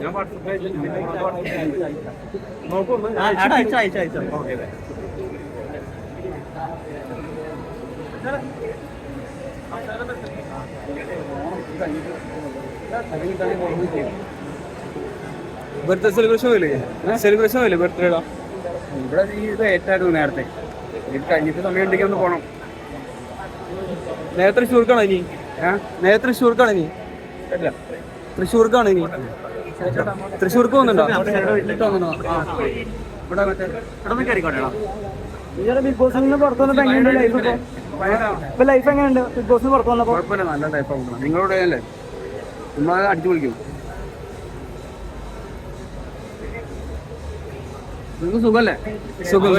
ഞാൻ വാട്സപ്പ് നോക്കൊന്ന് അയച്ചു അയച്ചു അയച്ചു ഓക്കെ ബർത്ത്ഡേ സെലിബ്രേഷൻ സെലിബ്രേഷൻ ബർത്ത്ഡേടാ ഇവിടെ ഇത് ഏറ്റായിരുന്നു നേരത്തെ. ഇത് കഴിഞ്ഞിട്ട് സമയം ഉണ്ടെങ്കിൽ ഒന്ന് പോകണം നേരത്തെ ചുരുക്കണോ ഇനി? നേരെ തൃശ്ശൂർക്കാണ് ഇനി. തൃശ്ശൂർക്കാണ് ഇനി. തൃശ്ശൂർക്ക് പോകുന്നുണ്ടോ ബിഗ് ബോസിൽ നിന്ന് പുറത്തു വന്നപ്പോ എങ്ങനെയുണ്ട് ലൈഫ് ഇപ്പൊ? ലൈഫ് എങ്ങനെയുണ്ട് ബിഗ് ബോസിന് പുറത്തു വന്നപ്പോ? കുഴപ്പമില്ല നല്ല ടൈപ്പാണ് കൊടുക്കണം നിങ്ങളോട് അല്ലേ? നമ്മൾ അടിച്ചു പൊളിക്കും. നിങ്ങൾക്ക് സുഖല്ലേ സുഖം